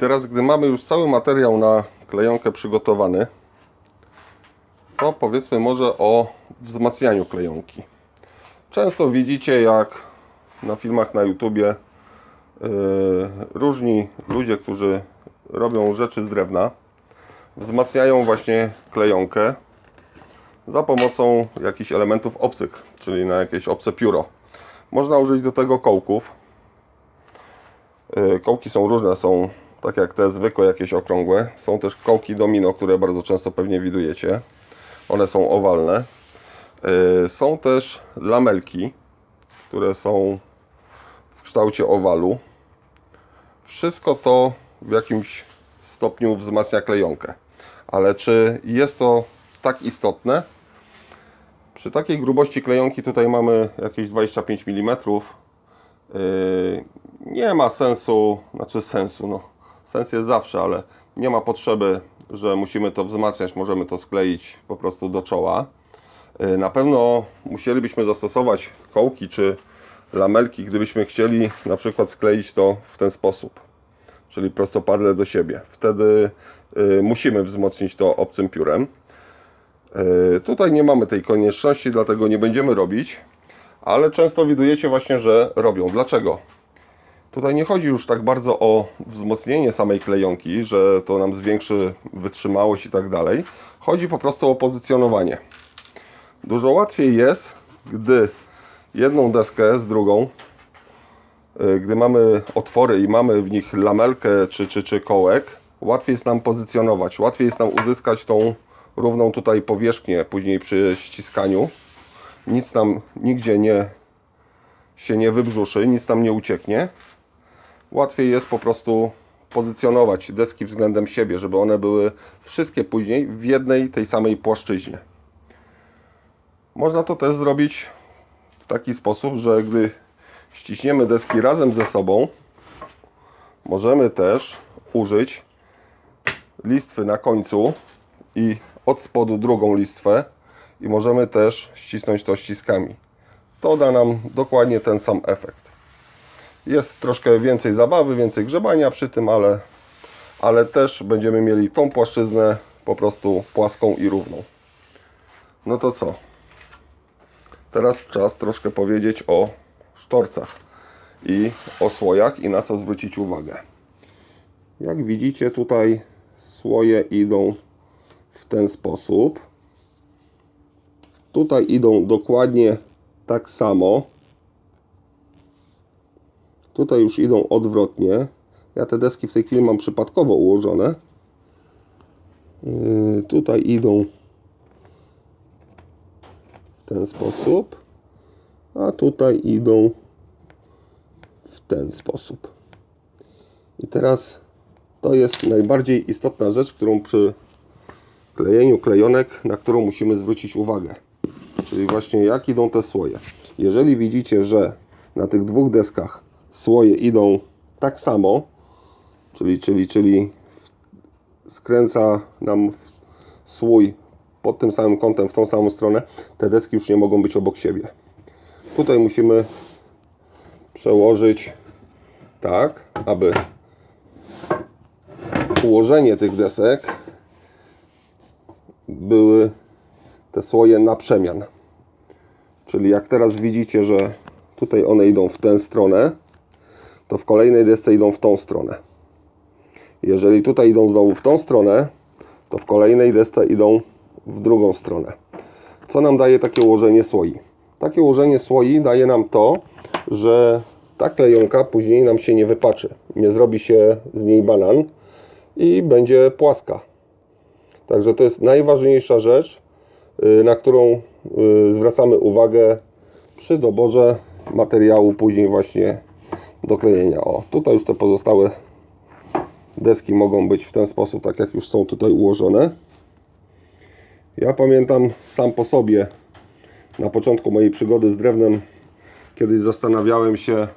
Teraz, gdy mamy już cały materiał na klejonkę przygotowany, to powiedzmy może o wzmacnianiu klejonki. Często widzicie, jak na filmach na YouTubie yy, różni ludzie, którzy robią rzeczy z drewna, wzmacniają właśnie klejonkę za pomocą jakichś elementów obcych, czyli na jakieś obce pióro. Można użyć do tego kołków. Yy, Kołki są różne, są tak jak te zwykłe, jakieś okrągłe. Są też kołki domino, które bardzo często pewnie widujecie. One są owalne. Yy, Są też lamelki, które są w kształcie owalu. Wszystko to w jakimś stopniu wzmacnia klejonkę. Ale czy jest to tak istotne? Przy takiej grubości klejonki tutaj mamy jakieś 25 mm. Yy, nie ma sensu, znaczy sensu, no sens jest zawsze, ale nie ma potrzeby, że musimy to wzmacniać, możemy to skleić po prostu do czoła. Yy, Na pewno musielibyśmy zastosować kołki czy lamelki, gdybyśmy chcieli na przykład skleić to w ten sposób, czyli prostopadle do siebie. Wtedy yy, musimy wzmocnić to obcym piórem. Yy, Tutaj nie mamy tej konieczności, dlatego nie będziemy robić, ale często widujecie właśnie, że robią. Dlaczego? Tutaj nie chodzi już tak bardzo o wzmocnienie samej klejonki, że to nam zwiększy wytrzymałość i tak dalej. Chodzi po prostu o pozycjonowanie. Dużo łatwiej jest, gdy jedną deskę z drugą, yy, gdy mamy otwory i mamy w nich lamelkę czy, czy, czy kołek, łatwiej jest nam pozycjonować, łatwiej jest nam uzyskać tą równą tutaj powierzchnię później przy ściskaniu. Nic nam nigdzie nie się nie wybrzuszy, nic nam nie ucieknie. Łatwiej jest po prostu pozycjonować deski względem siebie, żeby one były wszystkie później w jednej tej samej płaszczyźnie. Można to też zrobić w taki sposób, że gdy ściśniemy deski razem ze sobą, możemy też użyć listwy na końcu i od spodu drugą listwę i możemy też ścisnąć to ściskami. To da nam dokładnie ten sam efekt. Jest troszkę więcej zabawy, więcej grzebania przy tym, ale, ale też będziemy mieli tą płaszczyznę po prostu płaską i równą. No to co? Teraz czas troszkę powiedzieć o sztorcach i o słojach i na co zwrócić uwagę. Jak widzicie tutaj słoje idą w ten sposób. Tutaj idą dokładnie tak samo. Tutaj już idą odwrotnie. Ja te deski w tej chwili mam przypadkowo ułożone. Yy, tutaj idą w ten sposób, a tutaj idą w ten sposób. I teraz to jest najbardziej istotna rzecz, którą przy klejeniu klejonek, na którą musimy zwrócić uwagę. Czyli właśnie jak idą te słoje. Jeżeli widzicie, że na tych dwóch deskach słoje idą tak samo, czyli, czyli, czyli skręca nam słój pod tym samym kątem w tą samą stronę, te deski już nie mogą być obok siebie. Tutaj musimy przełożyć tak, aby ułożenie tych desek były te słoje na przemian. Czyli jak teraz widzicie, że tutaj one idą w tę stronę, to w kolejnej desce idą w tą stronę. Jeżeli tutaj idą znowu w tą stronę, to w kolejnej desce idą w drugą stronę. Co nam daje takie ułożenie słoi? Takie ułożenie słoi daje nam to, że ta klejonka później nam się nie wypaczy. Nie zrobi się z niej banan i będzie płaska. Także to jest najważniejsza rzecz, y, na którą y, zwracamy uwagę przy doborze materiału później właśnie do klejenia. O, tutaj już te pozostałe deski mogą być w ten sposób, tak jak już są tutaj ułożone. Ja pamiętam sam po sobie na początku mojej przygody z drewnem kiedyś zastanawiałem się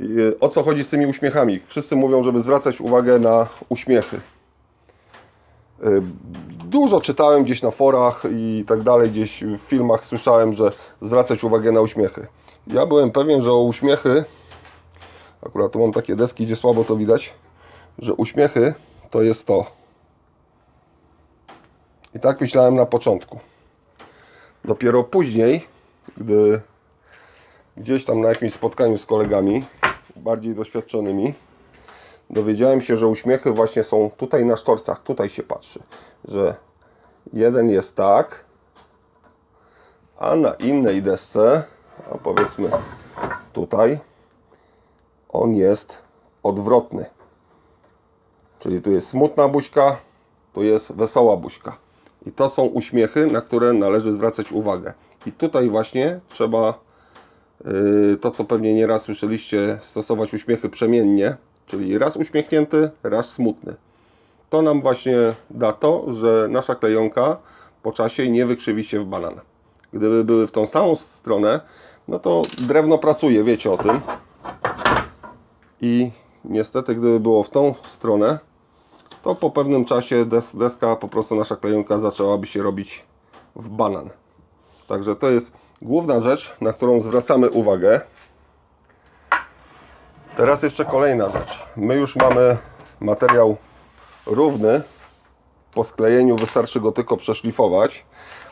y, o co chodzi z tymi uśmiechami. Wszyscy mówią, żeby zwracać uwagę na uśmiechy. Dużo czytałem gdzieś na forach i tak dalej, gdzieś w filmach słyszałem, że zwracać uwagę na uśmiechy. Ja byłem pewien, że o uśmiechy, akurat tu mam takie deski, gdzie słabo to widać, że uśmiechy to jest to. I tak myślałem na początku. Dopiero później, gdy gdzieś tam na jakimś spotkaniu z kolegami, bardziej doświadczonymi, dowiedziałem się, że uśmiechy właśnie są tutaj na sztorcach, tutaj się patrzy, że jeden jest tak, a na innej desce, a powiedzmy tutaj, on jest odwrotny. Czyli tu jest smutna buźka, tu jest wesoła buźka. I to są uśmiechy, na które należy zwracać uwagę. I tutaj właśnie trzeba yy, to, co pewnie nieraz słyszeliście, stosować uśmiechy przemiennie, czyli raz uśmiechnięty, raz smutny. To nam właśnie da to, że nasza klejonka po czasie nie wykrzywi się w banan. Gdyby były w tą samą stronę, no to drewno pracuje, wiecie o tym. I niestety, gdyby było w tą stronę, to po pewnym czasie des, deska, po prostu nasza klejonka zaczęłaby się robić w banan. Także to jest główna rzecz, na którą zwracamy uwagę. Teraz jeszcze kolejna rzecz. My już mamy materiał równy. Po sklejeniu wystarczy go tylko przeszlifować,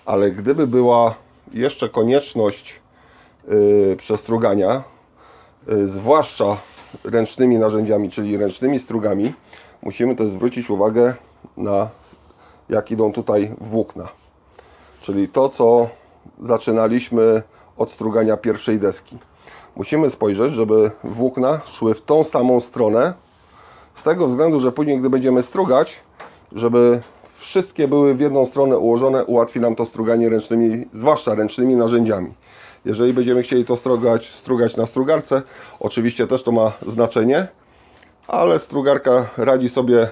ale gdyby była jeszcze konieczność yy, przestrugania, yy, zwłaszcza ręcznymi narzędziami, czyli ręcznymi strugami, musimy też zwrócić uwagę na jak idą tutaj włókna. Czyli to, co zaczynaliśmy od strugania pierwszej deski. Musimy spojrzeć, żeby włókna szły w tą samą stronę, z tego względu, że później, gdy będziemy strugać, żeby wszystkie były w jedną stronę ułożone, ułatwi nam to struganie ręcznymi, zwłaszcza ręcznymi narzędziami. Jeżeli będziemy chcieli to strugać, strugać na strugarce, oczywiście też to ma znaczenie, ale strugarka radzi sobie y,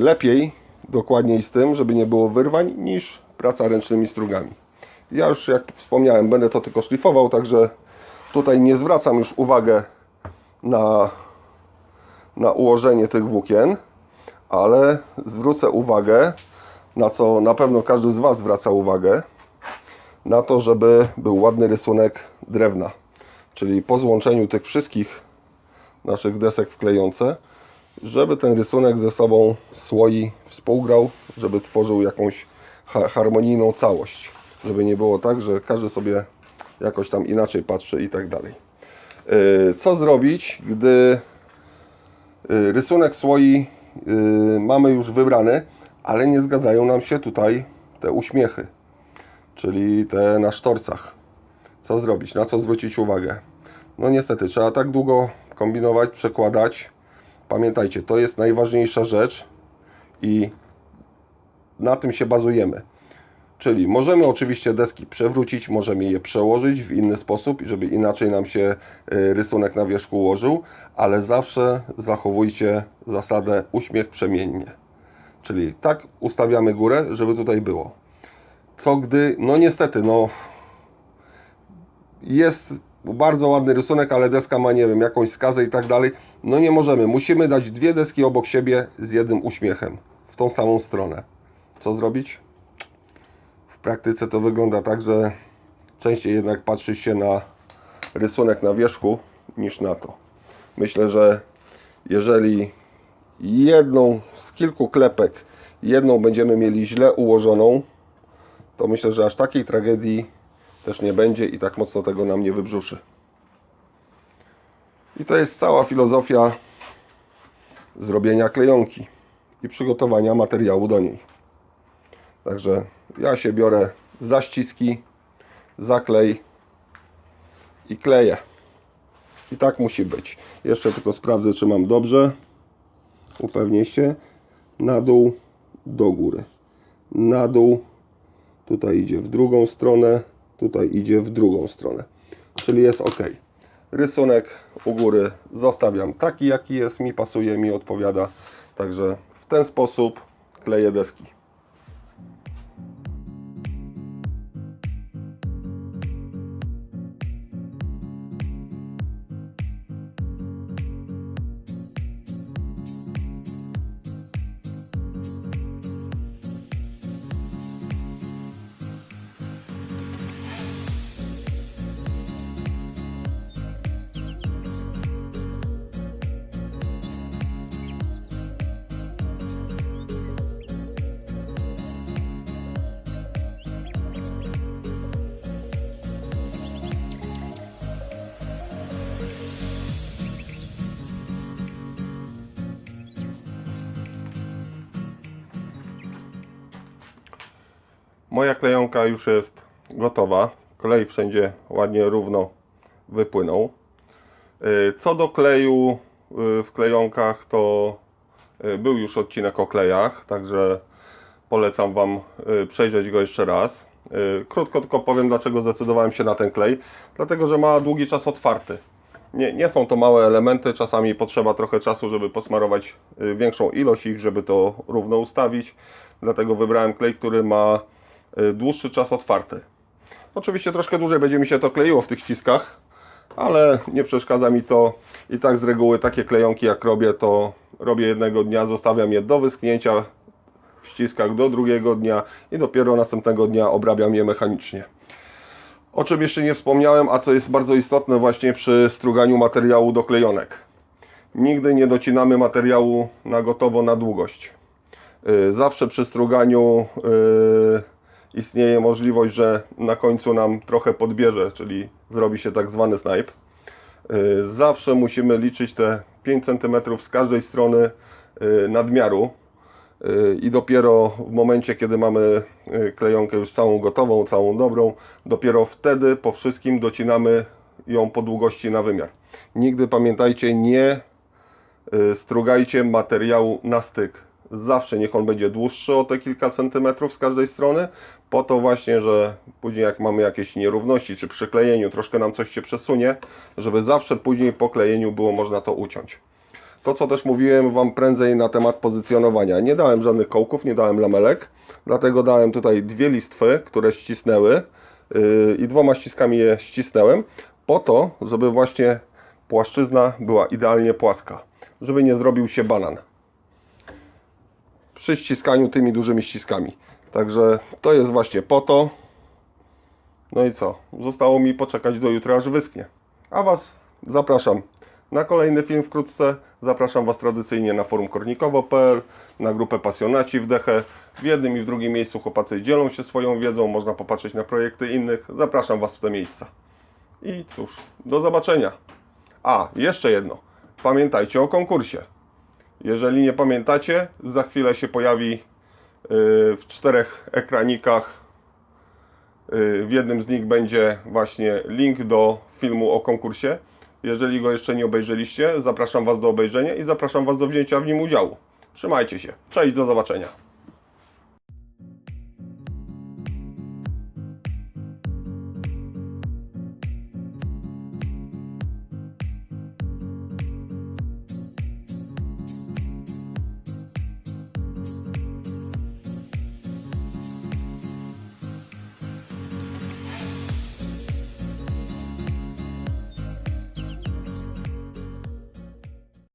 lepiej, dokładniej z tym, żeby nie było wyrwań, niż praca ręcznymi strugami. Ja już, jak wspomniałem, będę to tylko szlifował, także tutaj nie zwracam już uwagę na, na ułożenie tych włókien, ale zwrócę uwagę, na co na pewno każdy z Was zwraca uwagę, na to, żeby był ładny rysunek drewna. Czyli po złączeniu tych wszystkich naszych desek w klejące, żeby ten rysunek ze sobą słoi współgrał, żeby tworzył jakąś ha harmonijną całość. Żeby nie było tak, że każdy sobie jakoś tam inaczej patrzy i tak dalej. Yy, Co zrobić, gdy yy, rysunek słoi yy, mamy już wybrany, ale nie zgadzają nam się tutaj te uśmiechy, czyli te na sztorcach. Co zrobić? Na co zwrócić uwagę? No niestety, trzeba tak długo kombinować, przekładać. Pamiętajcie, to jest najważniejsza rzecz i na tym się bazujemy. Czyli możemy oczywiście deski przewrócić, możemy je przełożyć w inny sposób, żeby inaczej nam się y, rysunek na wierzchu ułożył, ale zawsze zachowujcie zasadę uśmiech przemiennie. Czyli tak ustawiamy górę, żeby tutaj było. Co gdy, no niestety, no jest bardzo ładny rysunek, ale deska ma, nie wiem, jakąś skazę i tak dalej. No nie możemy. Musimy dać dwie deski obok siebie z jednym uśmiechem w tą samą stronę. Co zrobić? Praktyce to wygląda tak, że częściej jednak patrzy się na rysunek na wierzchu niż na to. Myślę, że jeżeli jedną z kilku klepek, jedną będziemy mieli źle ułożoną, to myślę, że aż takiej tragedii też nie będzie i tak mocno tego nam nie wybrzuszy. I to jest cała filozofia zrobienia klejonki i przygotowania materiału do niej. Także ja się biorę za ściski, za klej i kleję. I tak musi być. Jeszcze tylko sprawdzę, czy mam dobrze. Upewnię się. Na dół, do góry. Na dół. Tutaj idzie w drugą stronę. Tutaj idzie w drugą stronę. Czyli jest ok. Rysunek u góry zostawiam taki, jaki jest. Mi pasuje, mi odpowiada. Także w ten sposób kleję deski. Moja klejonka już jest gotowa. Klej wszędzie ładnie równo wypłynął. Y, Co do kleju y, w klejonkach, to y, był już odcinek o klejach, także polecam Wam przejrzeć go jeszcze raz. Krótko tylko powiem, dlaczego zdecydowałem się na ten klej. Dlatego, że ma długi czas otwarty. Nie, nie są to małe elementy, czasami potrzeba trochę czasu, żeby posmarować większą ilość ich, żeby to równo ustawić. Dlatego wybrałem klej, który ma dłuższy czas otwarty. Oczywiście troszkę dłużej będzie mi się to kleiło w tych ściskach, ale nie przeszkadza mi to. I tak z reguły takie klejonki jak robię, to robię jednego dnia, zostawiam je do wyschnięcia w ściskach do drugiego dnia i dopiero następnego dnia obrabiam je mechanicznie. O czym jeszcze nie wspomniałem, a co jest bardzo istotne właśnie przy struganiu materiału do klejonek. Nigdy nie docinamy materiału na gotowo na długość. Y, Zawsze przy struganiu y, istnieje możliwość, że na końcu nam trochę podbierze, czyli zrobi się tak zwany snipe. Y, Zawsze musimy liczyć te 5 cm z każdej strony y, nadmiaru y, i dopiero w momencie, kiedy mamy klejonkę już całą gotową, całą dobrą, dopiero wtedy po wszystkim docinamy ją po długości na wymiar. Nigdy pamiętajcie, nie strugajcie materiału na styk. Zawsze niech on będzie dłuższy o te kilka centymetrów z każdej strony, po to właśnie, że później jak mamy jakieś nierówności, czy przy klejeniu troszkę nam coś się przesunie, żeby zawsze później po klejeniu było można to uciąć. To, co też mówiłem Wam prędzej na temat pozycjonowania. Nie dałem żadnych kołków, nie dałem lamelek, dlatego dałem tutaj dwie listwy, które ścisnęły yy, i dwoma ściskami je ścisnąłem, po to, żeby właśnie płaszczyzna była idealnie płaska, żeby nie zrobił się banan przy ściskaniu tymi dużymi ściskami. Także to jest właśnie po to. No i co? Zostało mi poczekać do jutra, aż wyschnie. A Was zapraszam na kolejny film wkrótce. Zapraszam Was tradycyjnie na forum kornikowo.pl, na grupę Pasjonaci w Dechę. W jednym i w drugim miejscu chłopacy dzielą się swoją wiedzą, można popatrzeć na projekty innych. Zapraszam Was w te miejsca. I cóż, do zobaczenia. A, jeszcze jedno. Pamiętajcie o konkursie. Jeżeli nie pamiętacie, za chwilę się pojawi yy, w czterech ekranikach. Yy, W jednym z nich będzie właśnie link do filmu o konkursie. Jeżeli go jeszcze nie obejrzeliście, zapraszam Was do obejrzenia i zapraszam Was do wzięcia w nim udziału. Trzymajcie się. Cześć, do zobaczenia.